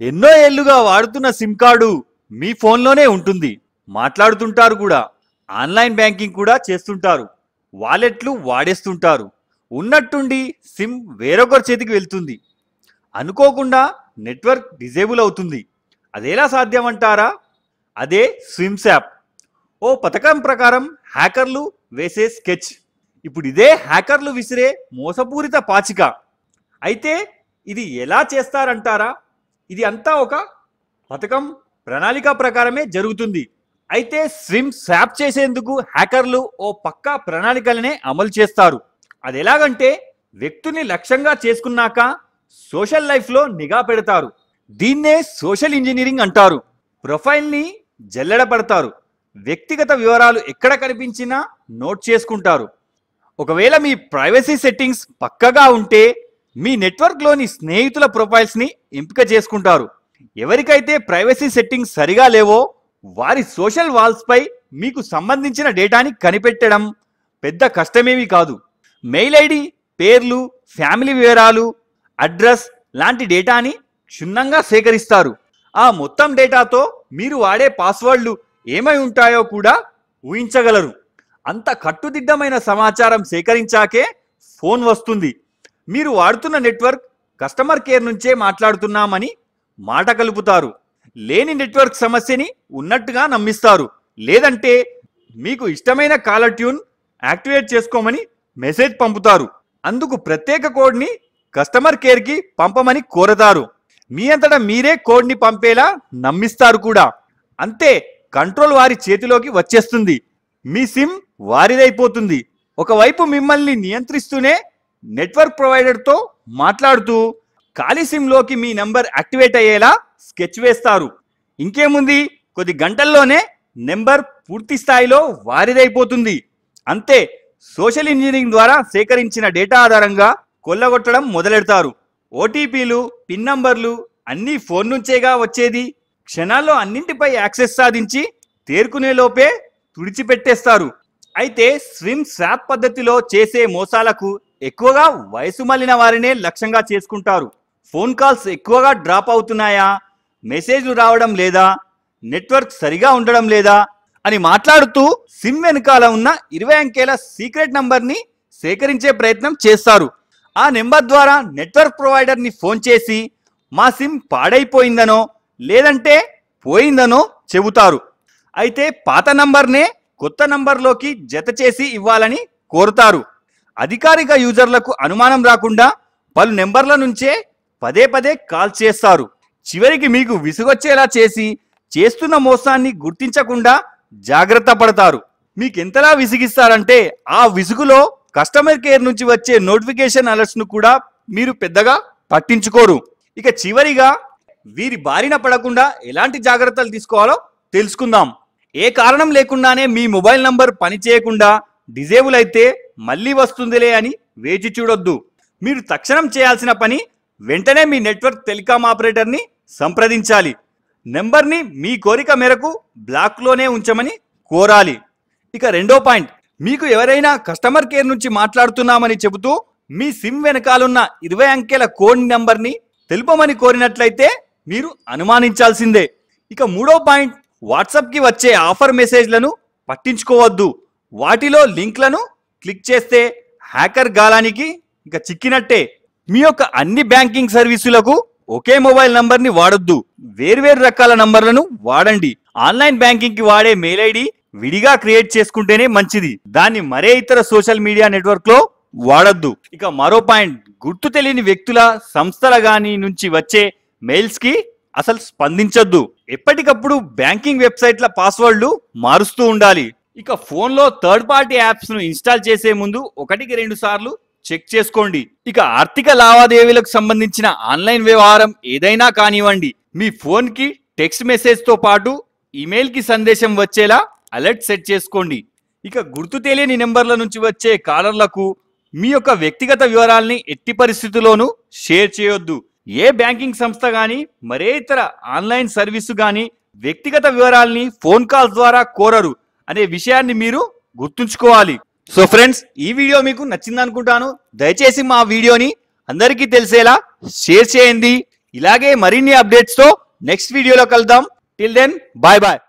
ఎన్నో ఏళ్ళుగా వాడుతున్న సిమ్ కార్డు మీ ఫోన్లోనే ఉంటుంది. మాట్లాడుతుంటారు కూడా. ఆన్లైన్ బ్యాంకింగ్ కూడా చేస్తుంటారు. వాలెట్లు వాడేస్తుంటారు. ఉన్నట్టుండి సిమ్ వేరొకరి చేతికి వెళ్తుంది. అనుకోకుండా నెట్వర్క్ డిజేబుల్ అవుతుంది. అదేలా సాధ్యమంటారా? అదే స్విమ్స్ యాప్. ఓ పథకం ప్రకారం హ్యాకర్లు వేసే స్కెచ్. ఇప్పుడు ఇదే హ్యాకర్లు విసిరే మోసపూరిత పాచిక. అయితే ఇది ఎలా చేస్తారంటారా? ఇది అంతా ఒక పథకం ప్రణాళిక ప్రకారమే జరుగుతుంది. అయితే స్విమ్ స్వాప్ చేసేందుకు హ్యాకర్లు ఓ పక్కా ప్రణాళికలనే అమలు చేస్తారు. అది ఎలాగంటే వ్యక్తుని లక్ష్యంగా చేసుకున్నాక సోషల్ లైఫ్లో నిఘా పెడతారు. దీన్నే సోషల్ ఇంజనీరింగ్ అంటారు. ప్రొఫైల్ని జల్లెడ పడతారు. వ్యక్తిగత వివరాలు ఎక్కడ కనిపించినా నోట్ చేసుకుంటారు. ఒకవేళ మీ ప్రైవసీ సెట్టింగ్స్ పక్కగా ఉంటే మీ నెట్వర్క్లోని స్నేహితుల ప్రొఫైల్స్ని ఎంపిక చేసుకుంటారు. ఎవరికైతే ప్రైవసీ సెట్టింగ్స్ సరిగా లేవో వారి సోషల్ వాల్స్పై మీకు సంబంధించిన డేటాని కనిపెట్టడం పెద్ద కష్టమేమీ కాదు. మెయిల్ ఐడి పేర్లు ఫ్యామిలీ వివరాలు అడ్రస్ లాంటి డేటాని క్షుణ్ణంగా సేకరిస్తారు. ఆ మొత్తం డేటాతో మీరు వాడే పాస్వర్డ్లు ఏమై ఉంటాయో కూడా ఊహించగలరు. అంత కట్టుదిట్టమైన సమాచారం సేకరించాకే ఫోన్ వస్తుంది. మీరు వాడుతున్న నెట్వర్క్ కస్టమర్ కేర్ నుంచే మాట్లాడుతున్నామని మాట కలుపుతారు. లేని నెట్వర్క్ సమస్యని ఉన్నట్టుగా నమ్మిస్తారు. లేదంటే మీకు ఇష్టమైన కాలర్ ట్యూన్ యాక్టివేట్ చేసుకోమని మెసేజ్ పంపుతారు. అందుకు ప్రత్యేక కోడ్ని కస్టమర్ కేర్కి పంపమని కోరతారు. మీ అంతటా మీరే కోడ్ని పంపేలా నమ్మిస్తారు కూడా. అంతే కంట్రోల్ వారి చేతిలోకి వచ్చేస్తుంది. మీ సిమ్ వారిదైపోతుంది. ఒకవైపు మిమ్మల్ని నియంత్రిస్తూనే నెట్వర్క్ ప్రొవైడర్తో మాట్లాడుతూ ఖాళీ సిమ్లోకి మీ నెంబర్ యాక్టివేట్ అయ్యేలా స్కెచ్ వేస్తారు. ఇంకేముంది? కొద్ది గంటల్లోనే నెంబర్ పూర్తి స్థాయిలో వారిదైపోతుంది. అంతే సోషల్ ఇంజనీరింగ్ ద్వారా సేకరించిన డేటా ఆధారంగా కొల్లగొట్టడం మొదలెడతారు. ఓటీపీలు పిన్ నంబర్లు అన్నీ ఫోన్ నుంచేగా వచ్చేది. క్షణాల్లో అన్నింటిపై యాక్సెస్ సాధించి తేరుకునేలోపే తుడిచిపెట్టేస్తారు. అయితే స్విమ్ స్వాప్ పద్ధతిలో చేసే మోసాలకు ఎక్కువగా వయసు మళ్ళిన వారినే లక్ష్యంగా చేసుకుంటారు. ఫోన్ కాల్స్ ఎక్కువగా డ్రాప్ అవుతున్నాయా? మెసేజ్లు రావడం లేదా? నెట్వర్క్ సరిగా ఉండడం లేదా? అని మాట్లాడుతూ సిమ్ వెనుకాల ఉన్న ఇరవై అంకెల సీక్రెట్ నంబర్ని సేకరించే ప్రయత్నం చేస్తారు. ఆ నెంబర్ ద్వారా నెట్వర్క్ ప్రొవైడర్ని ఫోన్ చేసి మా సిమ్ పాడైపోయిందనో లేదంటే పోయిందనో చెబుతారు. అయితే పాత నంబర్నే కొత్త నంబర్లోకి జత చేసి ఇవ్వాలని కోరుతారు. అధికారిక యూజర్లకు అనుమానం రాకుండా పలు నెంబర్ల నుంచే పదే పదే కాల్ చేస్తారు. చివరికి మీకు విసుగొచ్చేలా చేసి చేస్తున్న మోసాన్ని గుర్తించకుండా జాగ్రత్త పడతారు. మీకెంతలా విసిగిస్తారంటే ఆ విసుగులో కస్టమర్ కేర్ నుంచి వచ్చే నోటిఫికేషన్ అలర్ట్స్ను కూడా మీరు పెద్దగా పట్టించుకోరు. ఇక చివరిగా వీరి బారిన పడకుండా ఎలాంటి జాగ్రత్తలు తీసుకోవాలో తెలుసుకుందాం. ఏ కారణం లేకుండానే మీ మొబైల్ నంబర్ పనిచేయకుండా డిజేబుల్ అయితే మళ్ళీ వస్తుందిలే అని వేచి చూడొద్దు. మీరు తక్షణం చేయాల్సిన పని వెంటనే మీ నెట్వర్క్ టెలికాం ఆపరేటర్ని సంప్రదించాలి. నెంబర్ని మీ కోరిక మేరకు బ్లాక్లోనే ఉంచమని కోరాలి. ఇక రెండో పాయింట్ మీకు ఎవరైనా కస్టమర్ కేర్ నుంచి మాట్లాడుతున్నామని చెబుతూ మీ సిమ్ వెనకాలన్న ఇరవై అంకెల కోడ్ నెంబర్ని తెలుపమని కోరినట్లయితే మీరు అనుమానించాల్సిందే. ఇక మూడో పాయింట్ వాట్సాప్కి వచ్చే ఆఫర్ మెసేజ్లను పట్టించుకోవద్దు. వాటిలో లింక్లను క్లిక్ చేస్తే హ్యాకర్ గాలానికి ఇంకా చిక్కినట్టే. మీ యొక్క అన్ని బ్యాంకింగ్ సర్వీసులకు ఒకే మొబైల్ నంబర్ని వాడొద్దు. వేర్వేరు రకాల నంబర్లను వాడండి. ఆన్లైన్ బ్యాంకింగ్కి వాడే మెయిల్ ఐడి విడిగా క్రియేట్ చేసుకుంటేనే మంచిది. దాన్ని మరే ఇతర సోషల్ మీడియా నెట్వర్క్లో వాడొద్దు. ఇక మరో పాయింట్ గుర్తు తెలియని వ్యక్తుల సంస్థల గాని నుంచి వచ్చే మెయిల్స్కి అసలు స్పందించొద్దు. ఎప్పటికప్పుడు బ్యాంకింగ్ వెబ్సైట్ల పాస్వర్డ్లు మారుస్తూ ఉండాలి. ఇక ఫోన్లో థర్డ్ పార్టీ యాప్స్ను ఇన్స్టాల్ చేసే ముందు ఒకటికి రెండు సార్లు చెక్ చేసుకోండి. ఇక ఆర్థిక లావాదేవీలకు సంబంధించిన ఆన్లైన్ వ్యవహారం ఏదైనా కానివ్వండి మీ ఫోన్కి టెక్స్ట్ మెసేజ్తో పాటు ఇమెయిల్కి సందేశం వచ్చేలా అలర్ట్ సెట్ చేసుకోండి. ఇక గుర్తు తెలియని నెంబర్ల నుంచి వచ్చే కాలర్లకు మీ యొక్క వ్యక్తిగత వివరాల్ని ఎట్టి పరిస్థితుల్లోనూ షేర్ చేయొద్దు. ఏ బ్యాంకింగ్ సంస్థ కానీ మరే ఇతర ఆన్లైన్ సర్వీసు కానీ వ్యక్తిగత వివరాల్ని ఫోన్ కాల్స్ ద్వారా కోరరు. అనే విషయాన్ని మీరు గుర్తుంచుకోవాలి. సో ఫ్రెండ్స్ ఈ వీడియో మీకు నచ్చింది అనుకుంటాను దయచేసి మా వీడియోని అందరికీ తెలిసేలా షేర్ చేయండి. ఇలాగే మరిన్ని అప్డేట్స్తో నెక్స్ట్ వీడియోలో కలుద్దాం. Till then bye bye